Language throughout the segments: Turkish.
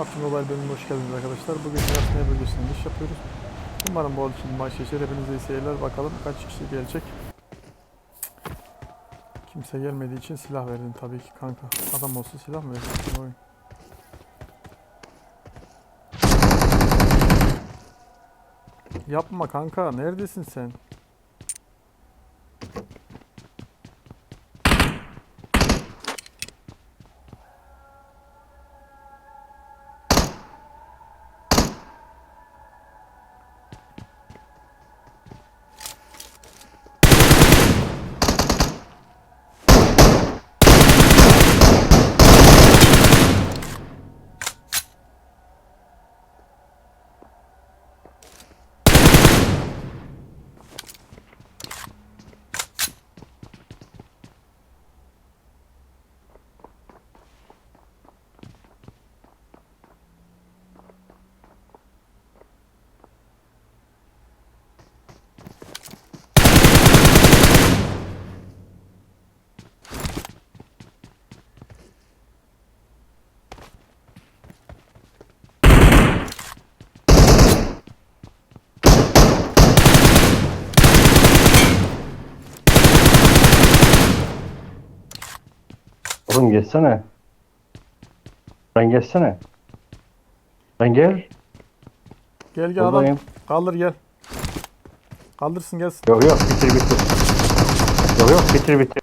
PUBG Mobile bölümüne hoş geldiniz arkadaşlar. Bugün yatmaya bölgesinde iş yapıyoruz. Umarım bol için maç geçer. Hepinize iyi seyirler. Bakalım kaç kişi gelecek. Kimse gelmediği için silah verdim tabii ki kanka. Adam olsa silah mı vereceksin oyun? Yapma kanka. Neredesin sen? Oğlum gelsene. Ben gelsene. Ben gel. Gel gel adam. Buradayım. Kaldır gel. Kaldırsın gelsin. Yok yok bitir bitir. Yok yok bitir bitir.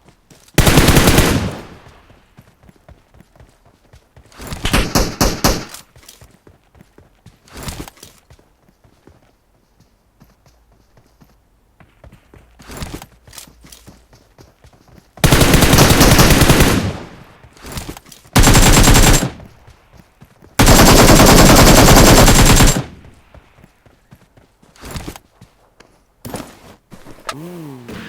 Ooh.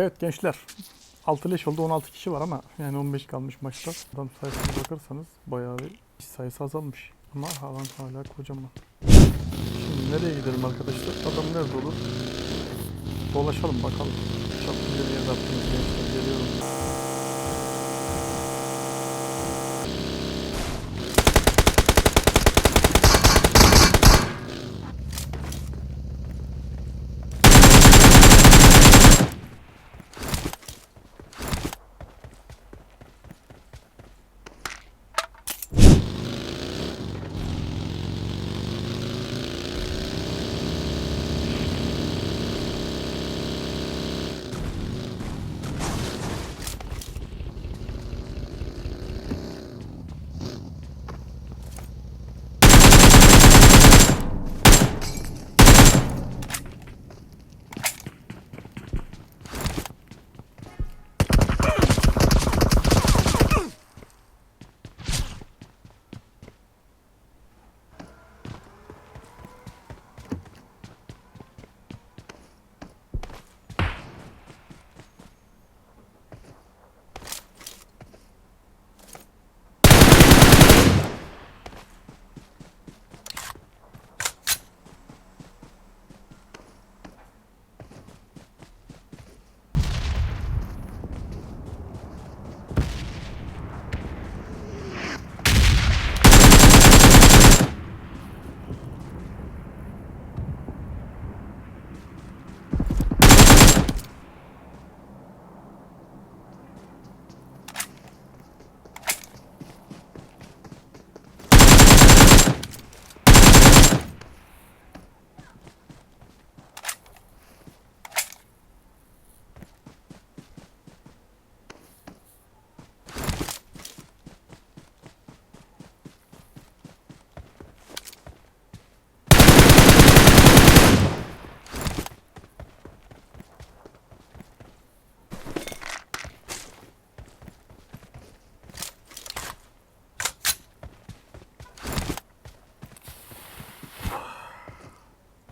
Evet gençler. 6 leş oldu 16 kişi var ama yani 15 kalmış maçta. Adam sayısına bakarsanız bayağı bir kişi sayısı azalmış. Ama alan hala kocaman. Şimdi nereye gidelim arkadaşlar? Adam nerede olur? Dolaşalım bakalım. Çok güzel bir yerde attınız gençler.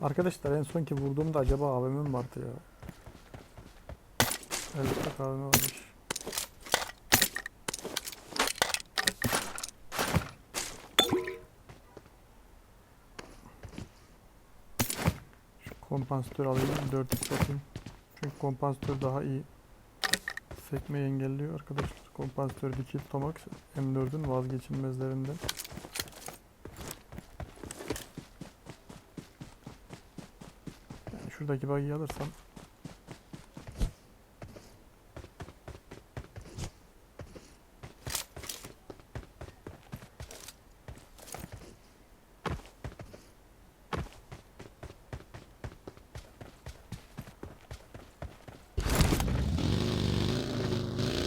Arkadaşlar en son ki vurduğumda acaba AVM mi vardı ya? Evet AVM varmış. Şu kompansatör alayım 4x atayım. Çünkü kompansatör daha iyi. Sekmeyi engelliyor arkadaşlar. Kompansatör dikey tutamak M4'ün vazgeçilmezlerinden. Şuradaki buggy'i alırsam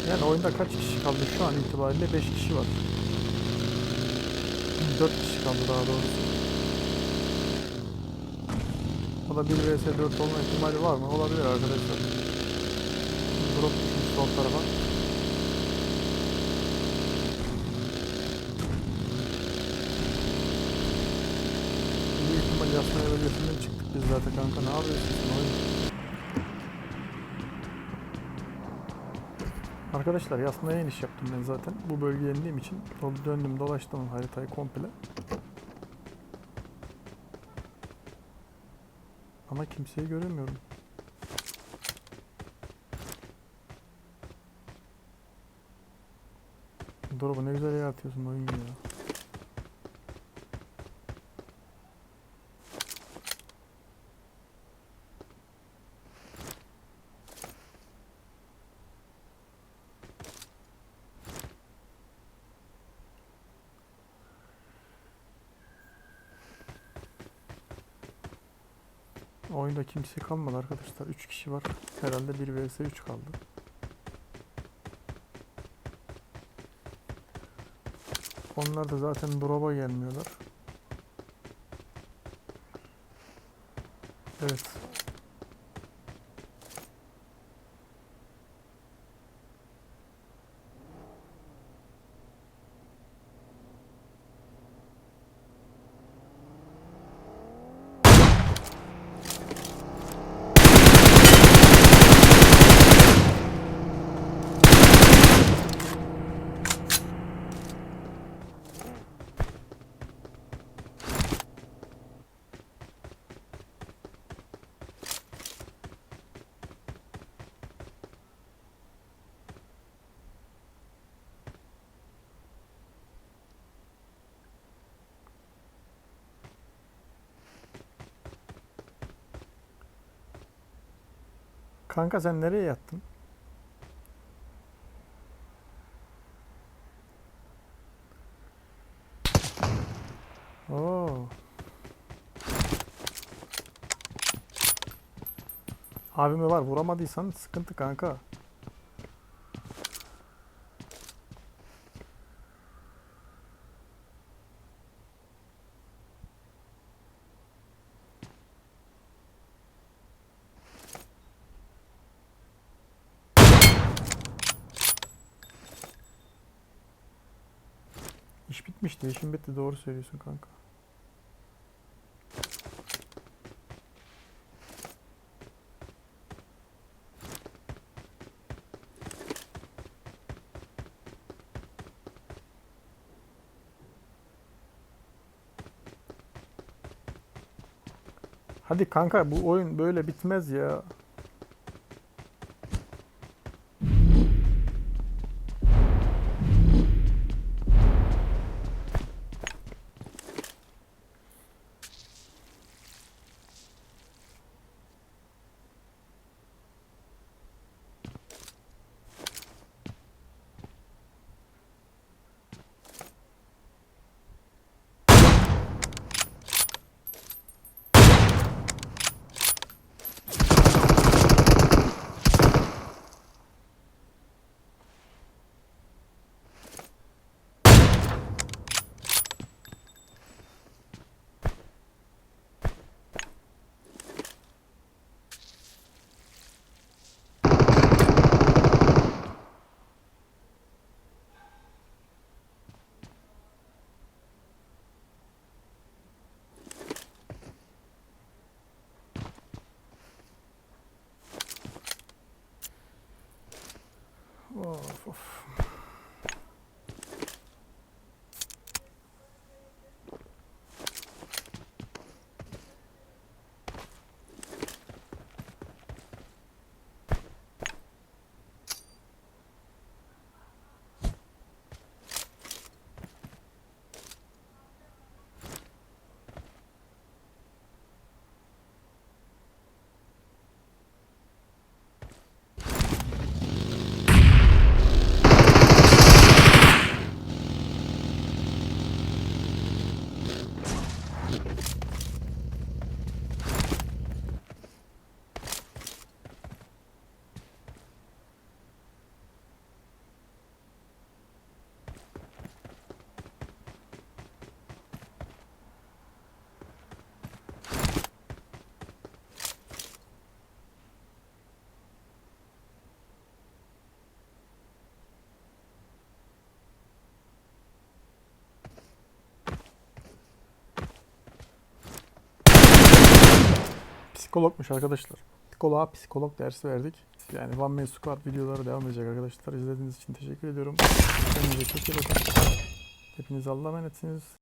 Yani oyunda kaç kişi kaldı şu an itibariyle 5 kişi var. 4 kişi kaldı daha doğrusu. O da 1 vs 4 olma ihtimali var mı? Olabilir arkadaşlar. Drop düşmüş sol tarafa. Büyük ihtimal yasmaya bölgesinden çıktık biz zaten kanka. Ne yapıyorsun oyun? Arkadaşlar yasmaya iniş yaptım ben zaten. Bu bölgeye indiğim için döndüm dolaştım haritayı komple. Ama kimseyi göremiyorum. Drop'u ne güzel yer atıyorsun oyun ya. Oyunda kimse kalmadı arkadaşlar. 3 kişi var. Herhalde 1 vs 3 kaldı. Onlar da zaten drop'a gelmiyorlar. Evet. Kanka sen nereye yattın? Oo. Abime var vuramadıysan sıkıntı kanka. İş bitmişti, işin bitti doğru söylüyorsun kanka. Hadi kanka bu oyun böyle bitmez ya. Psikologmuş arkadaşlar. Psikoloğa psikolog dersi verdik. Yani One Man Squad videoları devam edecek arkadaşlar. İzlediğiniz için teşekkür ediyorum. Kendinize çok iyi bakın. Hepiniz Allah'a emanetsiniz.